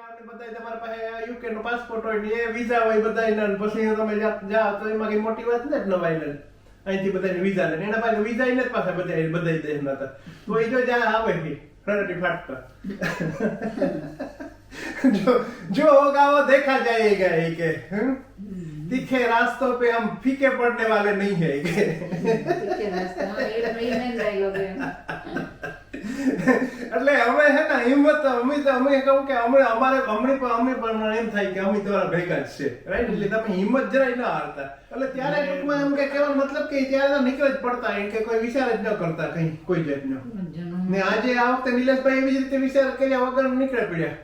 America ને બધા તમારા પાસે યુકે નો પાસપોર્ટ હોય ને એ વિઝા હોય બધા એના ને પછી તમે જા- જાઓ તો એમાં કઈ મોટી વાત નથી નવા આવીને અહીંથી બધાને વિઝા લે એના પાસે વિઝા એને જ પાસે બધા બધા દેશના હતા તો એ જો જ્યાં આવે છે ફરટી ફાટતા जो जो होगा वो देखा जाएगा ये के हम्म? तीखे रास्तों पे हम फीके पड़ने वाले नहीं है એટલે અમે હે ને હિંમત અમે તો અમે કહું કે અમે અમારે અમને પણ અમને પણ એમ થાય કે અમે તમારા ભેગા જ છે. રાઈટ એટલે તમે હિંમત જરાય ના હારતા. એટલે ત્યારે ટૂંકમાં એમ કે કહેવાનો મતલબ કે ત્યારે નીકળે જ પડતા એમ કે કોઈ વિચાર જ ન કરતા કઈ કોઈ જાતનો. ને આજે આ વખતે નિલેશભાઈ એવી જ રીતે વિચાર કર્યા વગર નીકળે પડ્યા.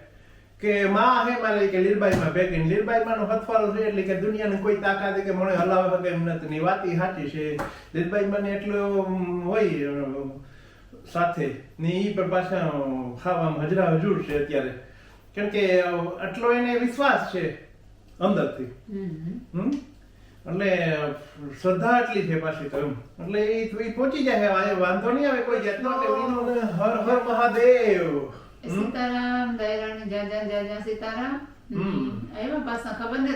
કે માં હે મારે કે લીલબાઈ માં ભેગી. લીલબાઈ માં નો હથવારો છે એટલે કે દુનિયાની કોઈ તાકાત કે મને હલાવે શકે એમ નથી. વાત ઈ સાચી છે. લીલબાઈ મને એટલો હોય સાથે ને એ પણ પાછા ખાવામાં હજરા હજુર છે અત્યારે. કેમ કે આટલો એને વિશ્વાસ છે અંદરથી. હમ. એટલે શ્રદ્ધા એટલી છે પાછી તો એટલે એ પહોંચી જાય વાંધો નહીં આવે કોઈ જાતનો એટલે હર હર મહાદેવ. એ સીતારામ દયારાણી જાજા જાજા સીતારામ. એમાં આવ્યા પાછા ખબર ને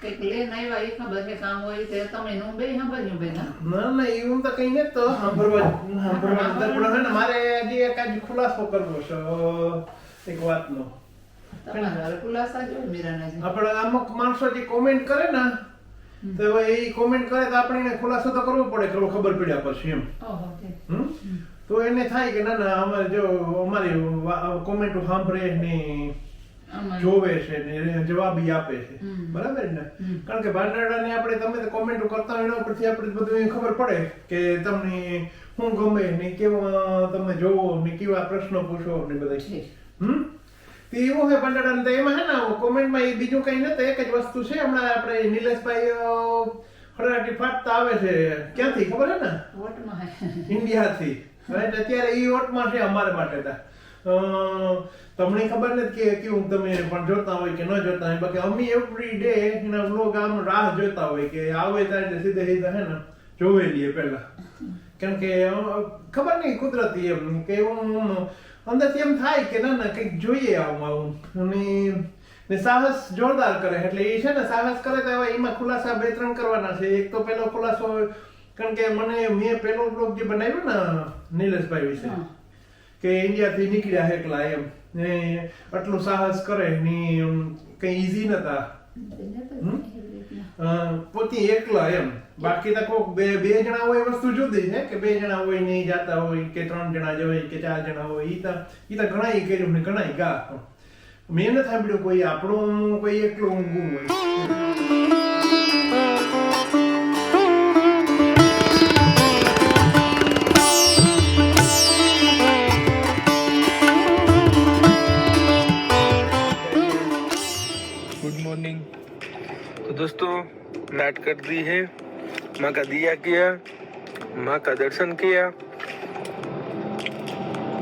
કંઈક લઈને આવ્યા એ ખબર કે કામ હોય તે તમે નું બે સાંભળ્યું ભેગા ના ના એવું તો કઈ નથી તો સાંભળવા સાંભળવા જ પણ હે ને મારે આજે એક આજ ખુલાસો કરવો છે એક વાતનો. તમારે ખુલાસા જો મીરાના આપણે અમુક માણસો જે કોમેન્ટ કરે ને તો હવે એ કોમેન્ટ કરે તો આપણે એને ખુલાસો તો કરવો પડે કે ખબર પડ્યા પછી એમ. હમ? તો એને થાય કે ના ના અમારે જો અમારી કોમેન્ટ સાંભળે ને આમાં જોવે છે ને એને જવાબી આપે છે. બરાબર ને? કારણ કે ભાંડાડાને આપણે તમે તો કોમેન્ટો કરતા હોય એના પરથી આપણે બધું એ ખબર પડે કે તમને શું ગમે ને કેવા તમે જોવો ને કેવા પ્રશ્નો પૂછો ને બધા. હમ? તે એવું છે ભાંડાડાને તો એમાં હે ને કોમેન્ટમાં એ બીજું કઈ નથી એક જ વસ્તુ છે. હમણાં આપણે નિલેશભાઈ અ, ફાટતા આવે છે. ક્યાંથી? ખબર હે ને. ઇન્ડિયાથી. અત્યારે ઈ ઓટમાં છે અમારા માટે તા. તમને ખબર નથી કે કેવું તમે પણ જોતા હોય કે ન જોતા હોય બાકી અમે એવરી ડે એના વ્લોગ આમ રાહ જોતા હોય કે આવે ત્યારે સીધે સીધા હે ને જોવે લઈએ પહેલા. કેમ કે ખબર નહીં કુદરતી એમ કે હું અંદરથી એમ થાય કે ના ના કંઈક જોઈએ આવું આવું. અને ને સાહસ જોરદાર કરે એટલે એ છે ને સાહસ કરે તો એમાં ખુલાસા બે ત્રણ કરવાના છે. એક તો પેલો ખુલાસો કારણ કે મને મેં પેલો બ્લોગ જે બનાવ્યો ને નીલેશભાઈ વિશે કે ઇન્ડિયાથી નીકળ્યા એકલા એમ. ને આટલું સાહસ કરે ને કઈ ઈઝી નતા. પોતે એકલા એમ. બાકી તો કોક બે બે જણા હોય વસ્તુ જુદી છે, કે બે જણા હોય ને જતા હોય, કે ત્રણ જણા જ હોય, કે ચાર જણા હોય, ઈ તો ઈ તો ઘણાય કર્યું ને ઘણાય ગા મેં નથી સાંભળ્યું કોઈ આપણું કોઈ એકલું ઊંઘું હોય. मॉर्निंग तो दोस्तों, नाट कर दी है। माँ का दिया किया, माँ का दर्शन किया।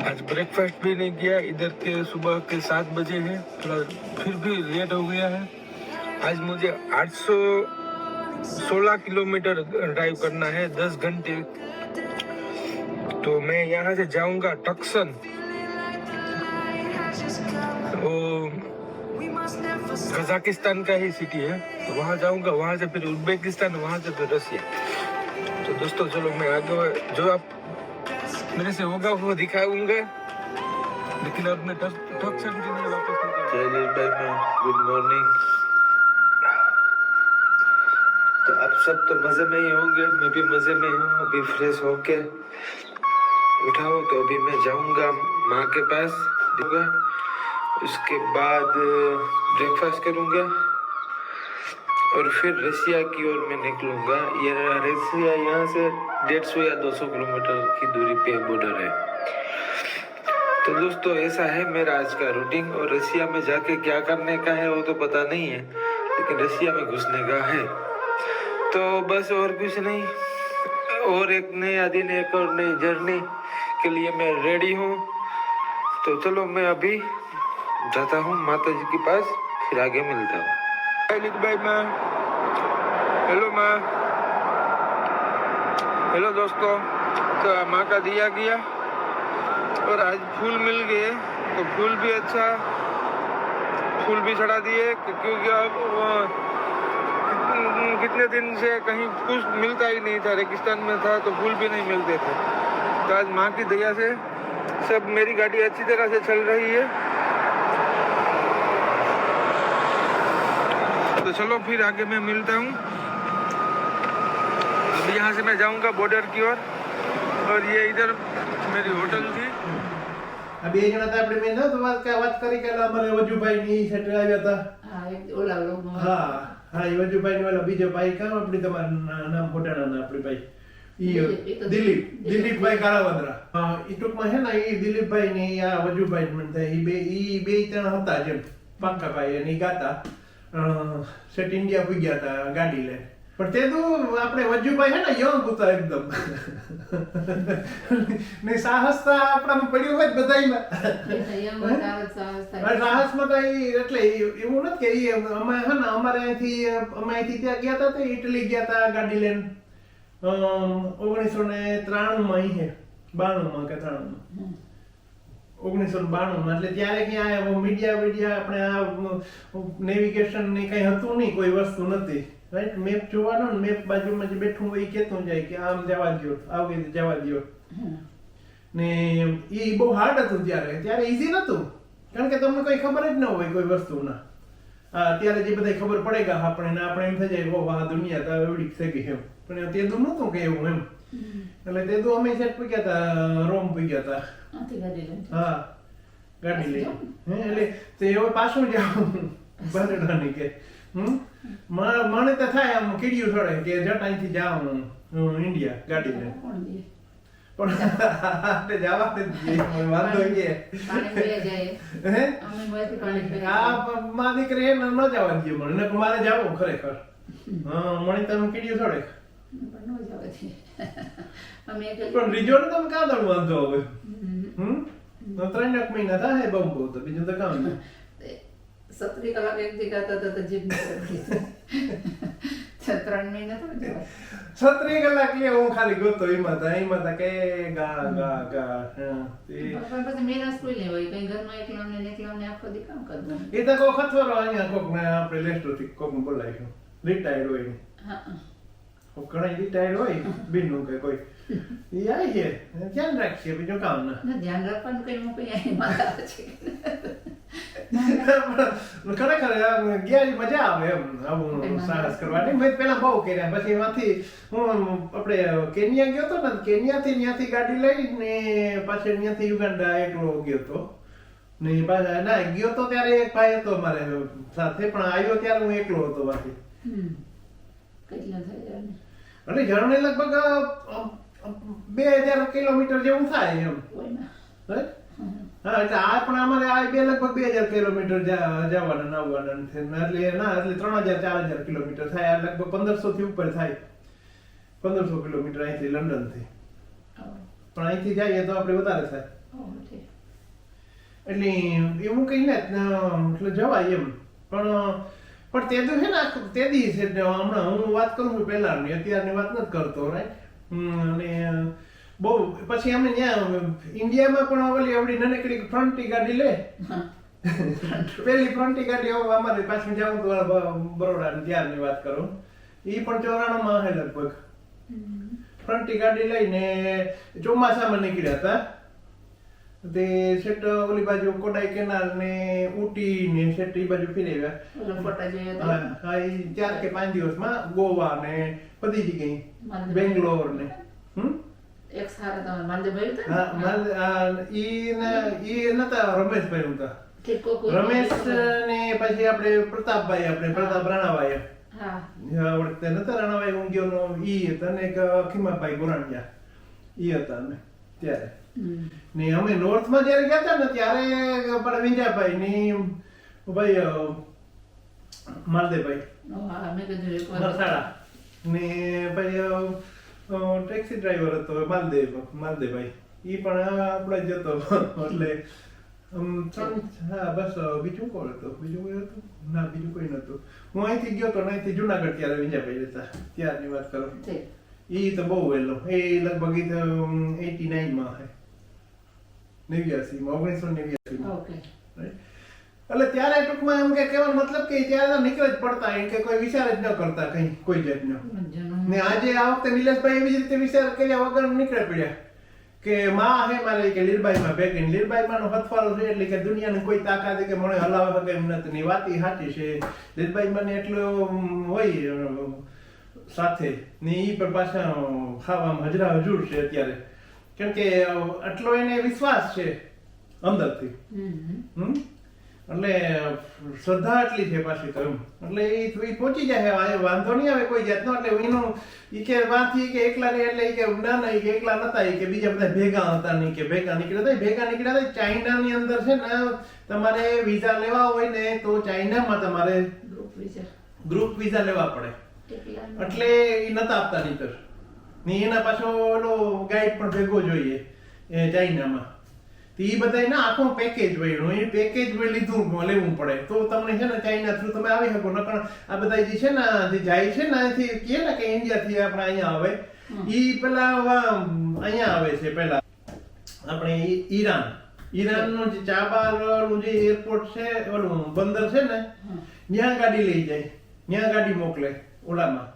आज ब्रेकफास्ट भी नहीं किया, इधर के सुबह के सात बजे हैं, थोड़ा फिर भी लेट हो गया है। आज मुझे 816 किलोमीटर ड्राइव करना है 10 घंटे। तो मैं यहाँ से जाऊँगा टक्सन। कजाकिस्तान का ही सिटी है तो वहाँ जाऊंगा वहाँ से फिर उज्बेकिस्तान वहाँ से फिर रसिया तो दोस्तों चलो मैं आगे जो आप मेरे से होगा वो दिखाऊंगा लेकिन अब मैं टक टक से के लिए वापस जयदीप भाई मैं गुड मॉर्निंग तो आप सब तो मजे में ही होंगे मैं भी मजे में हूँ अभी फ्रेश होके उठा हूँ तो अभी मैं जाऊंगा माँ के पास दूंगा उसके बाद ब्रेकफास्ट करूँगा और फिर रसिया की ओर मैं निकलूँगा। ये रसिया यहाँ से डेढ़ सौ या दो सौ किलोमीटर की दूरी पे बॉर्डर है। तो दोस्तों, ऐसा है मेरा आज का रूटीन और रसिया में जाके क्या करने का है, वो तो पता नहीं है, लेकिन रसिया में घुसने का है। तो बस और कुछ नहीं। और एक नया दिन, एक और नई जर्नी के लिए मैं रेडी हूँ। तो चलो मैं अभी जाता हूँ माता जी के पास, फिर आगे मिलता हूँ। भाई हेलो माँ। हेलो दोस्तों तो माँ का दिया गया। और आज फूल मिल गए तो फूल भी अच्छा। फूल भी चढ़ा दिए क्योंकि अब कितने दिन से कहीं कुछ मिलता ही नहीं था, रेगिस्तान में था तो फूल भी नहीं मिलते थे। तो आज माँ की दया से, सब मेरी गाड़ी अच्छी तरह से चल रही है। तो चलो फिर आगे मैं मिलता हूँ अब यहाँ से मैं जाऊँगा बॉर्डर की ओर और ये इधर मेरी होटल थी આ બે જણા તો આપણે મેં નહોતું વાત કા- વાત કરી કે અમારે વજુભાઈ ની સેટ આવ્યા હતા હા એક ઓલા લોકો હા હા એ વજુભાઈ ને ઓલા બીજો ભાઈ કામ આપણી તમારું ના- નામ ખોટાણા ના આપણી ભાઈ ઈ દિલીપ. દિલીપભાઈ કાળાવદરા હા ટૂંકમાં છે ને ઈ દિલીપભાઈ ને આ વજુભાઈ મને થાય. ઈ બે ઈ બે ત્રણ હતા જેમ પાંકાભાઈ અને ગાતા. સેટ ઇન્ડિયા પૂગ્યા હતા ગાડી લઈને પણ તે તો આપણે વજુભાઈ છે ને યંગ હતા એકદમ. ને સાહસ તો આપણામાં પડ્યું હોય બધાયમાં. સાહસમાં તો એટલે એવું નથી કે અમે હે ને અમારે અહીંથી અમે અહીંથી ત્યાં ગયા હતા તો ઇટલી ગયા હતા ગાડી લઈને ઓગણીસો ને ત્રાણુંમાં અહીં બાણુંમાં કે ત્રાણુંમાં? ઓગણીસો ને બાણું એટલે ત્યારે ક્યાં મીડિયા મીડિયા આપણે આ નેવિગેશનની કઈ હતું નહીં કોઈ વસ્તુ નથી. રાઈટ મેપ જોવાનો ને મેપ બાજુમાં જે બેઠું હોય એ કહેતું જાય કે આમ જવા દો આવી રીતે જવા દો ને એ બહુ હાર્ડ હતું ત્યારે. ત્યારે ઈઝી નતું કારણ કે તમને કોઈ ખબર જ ન હોય કોઈ વસ્તુના. અત્યારે જે બધા ખબર પડે કે આપણે આપણે એમ થઈ જાય આ દુનિયા તો એવડી થઈ ગઈ એમ. પણ તે દુ નહોતું કે એવું એમ. એટલે તે દુ અમે સેટ પૂગ્યા હતા રોમ પૂગ્યા હતા હા ગાડી લઈ હે એટલે તે હવે પાછું જાવ બરડાની કે મને તો થાય આમ કીડિયું છોડે કે જટ અહીંથી જાઉં ઇન્ડિયા ગાડી લઈને. પણ જવા મને વાંધો એ હે આ દીકરી એને ન જવા દઈએ મને મારે જાવું ખરેખર હા મને તમે કીડિયું છોડે પણ રિઝોર્ટ તમે કાં દળ વાંધો હવે હમ ત્રણ એક મહિના થાય બહુ બહુ તો બીજું તો કામ નહીં સત્રી કલાક એક દી હતા તો જીભ ત્રણ મહિના તો. છત્રી કલાક લે હું ખાલી ગોતો એમાં તા એમાં તા કે ગા ગા ગા પછી મેરા સ્કૂલ ને હોય કઈ ઘરમાં એકલો ને એકલો ને આખો દી કામ કરવાનું એ તો કોક અથવારો અહીંયા કોક ને આપણે લેસ્ટોથી કોક ને બોલાવીશું રિટાયર્ડ હોય હા હા. ઘણા રિટાયર્ડ હોય બિનનું કે કોઈ છે. ધ્યાન રાખીએ બીજું કામ ના. ના ધ્યાન રાખવાનું કઈ મૂકી અહીં માથા છે. ખરેખર ગયા મજા આવે એમ આવું સાહસ કરવાની મેં પેલા બહુ કર્યા. પછી એમાંથી હું આપણે કેન્યા ગયો હતો ને કેન્યાથી ત્યાંથી ગાડી લઈને પાછળ ત્યાંથી યુગાન્ડા એકલો ગયો તો. ને પાછા ના ગયો તો ત્યારે એક ભાઈ હતો મારે સાથે પણ આવ્યો ત્યારે હું એકલો હતો બાકી. કેટલા થઈ અને જર્ની લગભગ બે હજાર કિલોમીટર જેવું થાય એમ. હા? એટલે આ પણ અમારે આ બે લગભગ બે હજાર કિલોમીટર જવાના આવવાના છે. એટલે ના એટલે ત્રણ હજાર ચાર હજાર કિલોમીટર થાય. આ લગભગ પંદરસો થી ઉપર થાય. પંદરસો કિલોમીટર અહીંથી લંડનથી પણ અહીંથી જઈએ તો આપણે વધારે થાય. એટલે એવું કઈ ને એટલે જવાય એમ. પણ પણ તે તો છે ને તે દી છે હમણાં હું વાત કરું છું પહેલાની. અત્યારની વાત નથી કરતો રાઈટ અને બહુ પછી અમે ત્યાં ઇન્ડિયામાં પણ ઓલી આવડી નાનકડી ફ્રન્ટની ગાડી લે. પેલી ફ્રન્ટની ગાડી અમારે પાછી જાઉં તો બરોડા ત્યારની વાત કરું. એ પણ ચોરાણું માં હે લગભગ. ફ્રન્ટની ગાડી લઈને ચોમાસામાં નીકળ્યા હતા. તે સેટ ઓલી બાજુ કોડાઈ કેનાલ ને ઉટી ને સેટ એ બાજુ જોઈએ તો હા હા, ઈ ચાર કે પાંચ દિવસમાં ગોવા ને બધી જગ્યાએ. બેંગ્લોર ને. હમ? એક સારા તમે હા હતા? માલ- આ, ઈ ઈ નતા રમેશભાઈ હતા રમેશ ને પછી આપણે પ્રતાપભાઈ આપણે પ્રતાપ રાણાભાઈ હા. ઓળખતા નતા રાણાભાઈ ઊંઘ્યોનો ઈ હતા ને એક ખીમાભાઈ ગોરાણીયા. ઈ હતા ને ત્યારે. ને અમે નોર્થમાં જ્યારે ગયા હતા ને ત્યારે આપણે વિંજાભાઈ ની ભાઈ માલદેવભાઈ. ને અ, ટેક્સી ડ્રાઈવર હતો માલદેવ માલદેવભાઈ. એ પણ આપણે જ હતો. એટલે હા બસ બીજું કોણ હતું? બીજું કોઈ હતું? ના બીજું કોઈ નતું હું અહીંથી ગયો તો અહીંથી જુનાગઢ ત્યારે વિંજાભાઈ હતા ત્યારની વાત કરું. એ તો બહુ વહેલો. એ લગભગ એટી નાઇનમાં હે નેવ્યાસી માં ઓગણીસો નેવ્યાસી એટલે ત્યારે ટૂંકમાં એમ કે કહેવાનો મતલબ કે ત્યારે નીકળે જ પડતા એમ કે કોઈ વિચાર જ ન કરતા કઈ કોઈ જાતનો. ને આજે આ વખતે નિલેશભાઈ એવી જ રીતે વિચાર કર્યા વગર નીકળે પડ્યા. કે માં હે મારે કે લીરબાઈમાં ભેગી લીરબાઈમાં નો હથવારો છે એટલે કે દુનિયાની કોઈ તાકાત કે મને હલાવે શકે એમ નથી ની વાત એ સાચી છે. લીરબાઈમાં ને એટલું હોય સાથે ને એ પણ પાછા ખાવામાં હજરા હજુર છે અત્યારે. કેમ કે આટલો એને વિશ્વાસ છે અંદરથી? એટલે શ્રદ્ધા એટલી છે પાછી તો એમ. એટલે એ પહોંચી જાય વાંધો નહીં આવે કોઈ જાતનો. એટલે એનું એ કે વાંચી કે એકલા ને એટલે કે ના ના કે એકલા નતા એ કે બીજા બધા ભેગા હતા નહીં કે ભેગા નીકળ્યા હતા ભેગા નીકળ્યા હતા ચાઇનાની અંદર છે ને તમારે વિઝા લેવા હોય ને તો ચાઇનામાં તમારે ગ્રુપ વિઝા લેવા પડે. એટલે એ નતા આપતા નહીતર. ને એના પાછો ઓલો ગાઈડ પણ ભેગો જોઈએ એ ચાઇનામાં. તો એ બધાય ના આખું પેકેજ વળ્યું એ પેકેજ લીધું લેવું પડે. તો તમને છે ને ચાઇના થ્રુ તમે આવી શકો. નકર આ બધા જે છે ને જે જાય છે ને અહીંથી કહે ને કે ઇન્ડિયાથી આપણે અહીંયા આવે. એ પેલા અહીંયા આવે છે પેલા. આપણે ઈરાન. ઈરાનનું જે ચાબારનું જે એરપોર્ટ છે ઓલું બંદર છે ને ત્યાં ગાડી લઈ જાય. ત્યાં ગાડી મોકલે ઓલામાં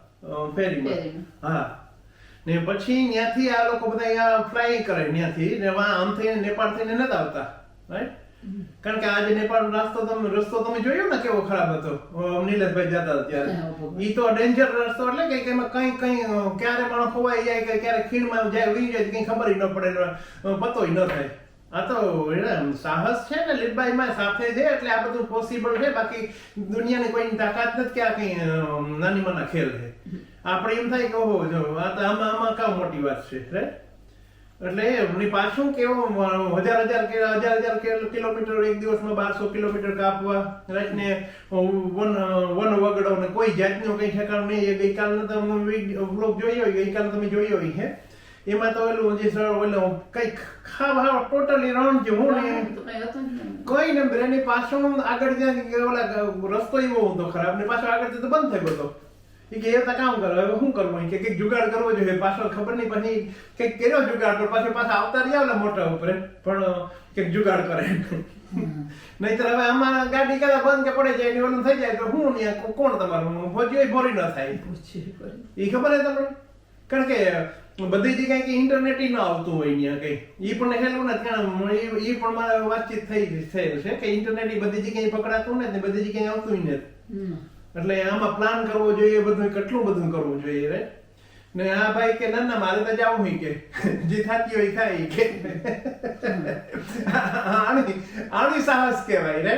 ફેરીમાં. હા. ને પછી ત્યાંથી આ લોકો બધા અહીંયા ફ્લાય કરે ત્યાંથી ને આમ થઈને નેપાળ થઈને નથી આવતા રાઈટ કારણ કે આજે નેપાળ રસ્તો તમે રસ્તો તમે જોયો ને કેવો ખરાબ હતો? નીલેશભાઈ જતા ત્યારે. ઈ તો ડેન્જર રસ્તો એટલે કે એમાં કઈ કઈ ક્યારે પણ ખોવાઈ જાય કે ક્યારે ખીણમાં જાય ઉઈ જાય કઈ ખબર ન પડે પતોય ન થાય. આ તો એને સાહસ છે ને લીલબાઈમાં સાથે છે એટલે આ બધું પોસિબલ છે. બાકી દુનિયાની કોઈની તાકાત નથી કે આ કઈ નાની મના ખેલ છે. આપણે એમ થાય કે ઓહો જો આ તો આમાં આમાં કામ મોટી વાત છે રાઈટ એટલે એમની પાછું કેવું હજાર હજાર કે હજાર હજાર કિલોમીટર એક દિવસમાં બારસો કિલોમીટર કાપવા રાઈટ ને વન વન વગડો ને કોઈ જાતનું કઈ ઠેકાણું નહીં. એ ગઈકાલનો તમે વ્લોગ જોઈ હોય ગઈકાલ તમે જોયો હોય હે? એમાં તો ઓલું જે સર ઓલું કંઈક ખાવા ટોટલી રણ તો કઈ જ નહીં. કોઈ ને એની પાછળ આગળ જ્યાં ઓલા રસ્તો એવો હતો ખરાબ ને પાછો આગળ તો બંધ થઈ ગયો હતો ઈ કે એ તો કામ કરે હવે શું કરવું કે કંઈક જુગાડ કરવો જોઈએ પાછળ ખબર નહીં પછી કંઈક કર્યો જુગાડ પણ પાછો પાછા આવતા રહ્યા ને મોટા ઉપર પણ કંઈક જુગાડ કરે. નહીતર હવે આમાં ગાડી કદાચ બંધ કે પડે જાય ઓલું થઈ જાય તો હું કોણ તમારું? ફોજી ભોરી ન થાય. એ ખબર હે તમને? કારણ કે બધી જગ્યાએ કે ઇન્ટરનેટ ન આવતું હોય ત્યાં કઈ. ઈ પણ હેલું નથી કારણ એ ઈ પણ મારે વાતચીત થઈ થયેલ છે કે ઇન્ટરનેટ ઈ બધી જગ્યાએ પકડાતું નથી ને બધી જગ્યાએ આવતું નથી. એટલે આમાં પ્લાન કરવો જોઈએ બધું કેટલું બધું કરવું જોઈએ રે? ને આ ભાઈ કે, ના ના, મારે તો જાવું કે. જે થાતી હોય થાય કે. આની આની સાહસ કહેવાય રે.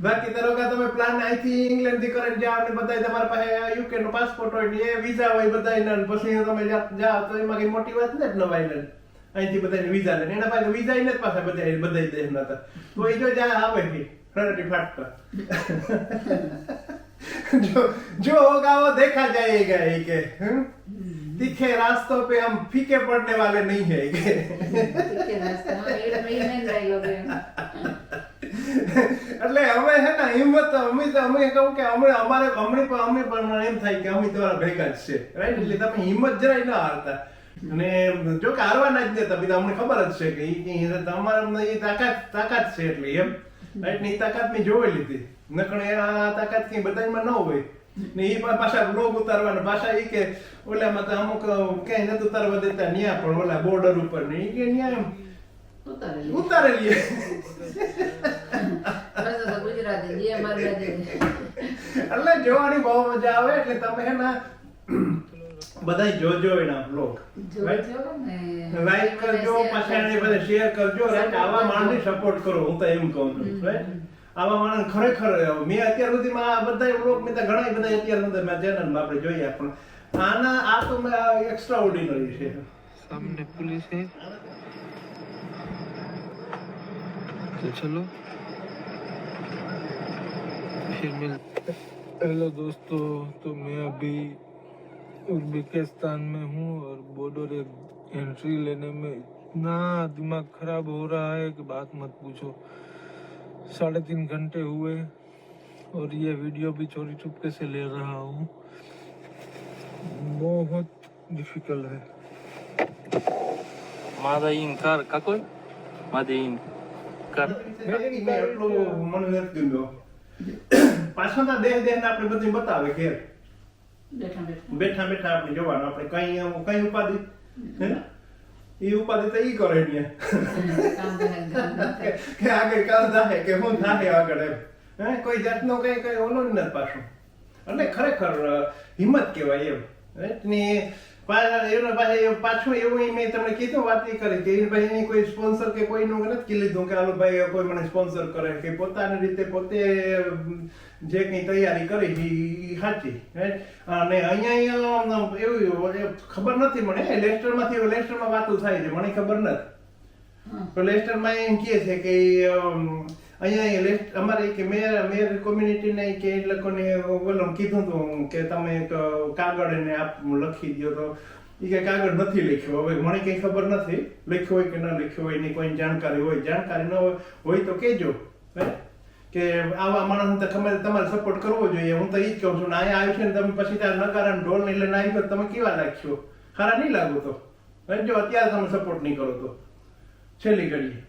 બાકી તારો કે તમે પ્લાન અહીંથી ઇંગ્લેન્ડથી કરીને જાઓ ને બધા તમારા પાસે યુકે નો પાસપોર્ટ હોય ને એ વિઝા હોય બધા પછી તમે જાઓ તો એમાં કઈ મોટી વાત નથી નવા આઈલેન્ડ અહીંથી બધાને વિઝા લે એના પાસે વિઝા ને પાસે બધા બધા દેશના હતા તો એ જો જાય આવે ફરટી ફાટતા. जो जो होगा वो देखा जाएगा ये के हम्म? दिखे रास्तों पे हम फीके पड़ने वाले नहीं है के ઠીક છે, રસ્તા. હા, એ મહિને જ લાગ્યો બેન. એટલે અમે હે ને હિંમત અમે તો અમે કહું કે અમે અમારે અમને પણ અમે પણ એમ થાય કે અમે તમારા ભેગા જ છે રાઈટ એટલે તમે હિંમત જરાય ના હારતા અને જો કે હારવાના જ નતા બીજા અમને ખબર જ છે કે ઈ ઈ તમારા એ તાકાત તાકાત છે એટલે એમ રાઈટ ને ઈ તાકાત મેં જોઈ લીધી નકણ આ તાકાત કઈ બધામાં ન હોય. ને એ પાછા લોગ ઉતારવાના. પાછા એ કે ઓલામાં તો અમુક ક્યાંય નથી ઉતારવા દેતા ન્યા પણ ઓલા બોર્ડર ઉપર ને એ કે ન્યા એમ. ઉતારેલી. એટલે જોવાની બહુ મજા આવે એટલે તમે હે ને બધાય જોજો એના બ્લોગ લાઈક કરજો પાછા એને બધા શેર કરજો આવા માણસને સપોર્ટ કરો હું તો એમ કહું છું રાઈટ આવા માણસ ખરેખર મેં અત્યાર સુધીમાં આ બધા બ્લોગ મેં તો ઘણા બધા અત્યાર સુધી મેં ચેનલમાં આપણે જોઈએ પણ આના આ તો એક્સ્ટ્રા ઓર્ડિનરી છે सामने पुलिस है तो चलो फिर मिल हेलो दोस्तों तो मैं अभी उज्बेकिस्तान में हूँ और बॉर्डर एंट्री लेने में इतना दिमाग खराब हो रहा है कि बात मत पूछो साढ़े तीन घंटे हुए और ये वीडियो भी चोरी चुपके से ले रहा हूँ बहुत डिफिकल्ट है मादा इन कर काकोन मादा इन कर મને નથી ગમ્યો પાછળના દેહ દેહ ને આપણે બધી બતાવે ઘેર બેઠા બેઠા આપણે જોવાનું આપણે કઈ કઈ ઉપાધિ હે એ ઉપાધિ તો ઈ કરે ને કામ કામ. કે આગળ કાલ થાય, કે હું થાય આગળ એમ હે, કોઈ જાતનો કઈ કઈ ઓલો નથી પાછું એટલે ખરેખર હિંમત કહેવાય એમ? ને એનો પાસે પાછું એવું મેં તમને કીધું વાત ઈ કરી કે એની ભાઈ કોઈ સ્પોન્સર કે કોઈનું નથી લીધું કે હાલો ભાઈ કોઈ મને સ્પોન્સર કરે કે પોતાની રીતે પોતે જે કંઈ તૈયારી કરી ઈ સાચી અને અહીંયા એવું ખબર નથી મને લેસ્ટરમાંથી લેસ્ટરમાં વાતો થાય છે મને ખબર નથી. તો લેસ્ટરમાં એમ કહે છે કે અહીંયા એ લેસ્ટ અમારે કે મેયર મેયર કોમ્યુનિટીને કે એ લોકોને બોલો કીધું હતું કે તમે એક કાગળ એને આપ લખી દો તો એ કે કાગળ નથી લખ્યો હવે મને કંઈ ખબર નથી લખ્યો હોય કે ન લખ્યો હોય એની કોઈ જાણકારી હોય જાણકારી ન હોય તો કહેજો હે કે આવા માણસ તો ખબર તમારે સપોર્ટ કરવો જોઈએ હું તો એ જ કહું છું ને અહીંયા આવ્યું છે ને તમે પછી ત્યાં નકારા ઢોલ ને લઈને આવી તો તમે કેવા લાગશો ખરા નહીં લાગો તો જો અત્યારે તમે સપોર્ટ નહીં કરો તો છેલ્લી ઘડીએ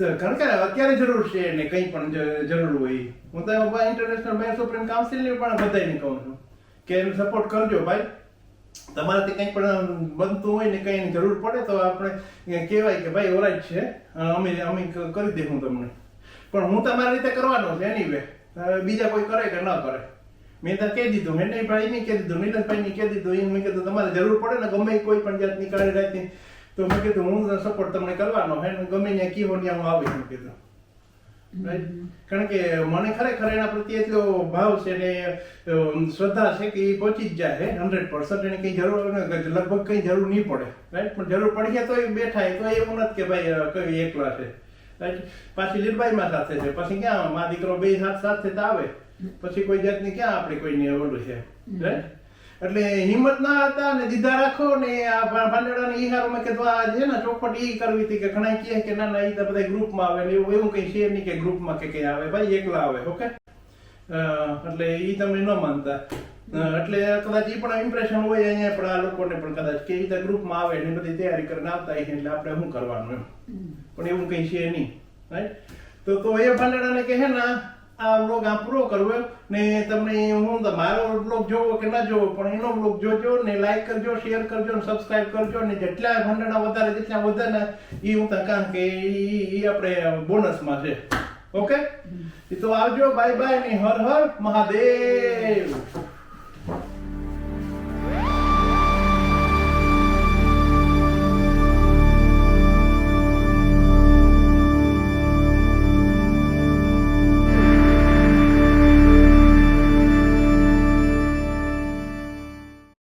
કે અત્યારે જરૂર છે ને કંઈ પણ જરૂર હોય. હું તો ઇન્ટરનેશનલ મેન સુપ્રીમ કાઉન્સિલને પણ બધાને કહું છું કે એનો સપોર્ટ કરજો ભાઈ. તમારાથી કંઈ પણ બનતું હોય ને કંઈ જરૂર પડે તો આપણે કહેવાય કે ભાઈ ઓરાઈટ છે. અમે અમે કરી દઈશું તમને. પણ હું તમારી રીતે કરવાનો છે એની વે બીજા કોઈ કરે કે ન કરે. મેં તો કહી દીધું, મેં નહીં ભાઈ નહીં કહી દીધું નીરજભાઈ નહીં કહી દીધું, એમ મેં કીધું, તમારે જરૂર પડે ને ગમે કોઈ પણ જાતની કાળી રાતની તો મેં કીધું હું સપોર્ટ તમને કરવાનો હે ગમે ત્યાં કીવો ત્યાં હું આવીશ મેં કીધું? કારણ કે મને ખરેખર એના પ્રત્યે એટલો ભાવ છે ને શ્રદ્ધા છે કે એ પહોંચી જ જાય હંડ્રેડ પર્સન્ટ એને કઈ જરૂર લગભગ કઈ જરૂર નહીં પડે. રાઈટ પણ જરૂર પડી જાય તો એ બેઠા એ તો એવું નથી કે ભાઈ કઈ એકલા છે. રાઈટ પાછી લીલબાઈમાં સાથે છે પછી ક્યાં? મા દીકરો બે હાથ સાથે તો આવે. પછી કોઈ જાતની ક્યાં આપણે કોઈને ઓલું છે? રાઈટ એટલે હિંમત ના હતા ને દીધા રાખો ને આ ભાંડેડા ને ઈ મેં કીધું આ છે ને ચોખવટ ઈ કરવી હતી કે ઘણા કહે કે ના ના ઈ તો બધા ગ્રુપમાં આવે ને એવું એવું કઈ છે નહીં કે ગ્રુપમાં કે કઈ આવે. ભાઈ એકલા આવે ઓકે? એટલે ઈ તમે ન માનતા. એટલે કદાચ એ પણ ઇમ્પ્રેશન હોય અહીંયા પણ આ લોકોને પણ કદાચ કે રીતે ગ્રુપમાં આવે ને બધી તૈયારી કરીને આવતા હોય એટલે આપણે શું કરવાનું એમ? પણ એવું કઈ છે નહીં રાઈટ તો તો એ ભાંડેડાને કહે ને આ બ્લોગ આ પૂરો કરવો ને તમને હું મારો બ્લોગ જોવો કે ના જોવો પણ એનો બ્લોગ જોજો ને લાઈક કરજો શેર કરજો ને સબસ્ક્રાઇબ કરજો ને જેટલા ઘંટાના વધારે જેટલા વધારે એ હું તને કારણ કે ઈ આપણે બોનસમાં છે. ઓકે તો આવજો. બાય બાય ને હર હર મહાદેવ.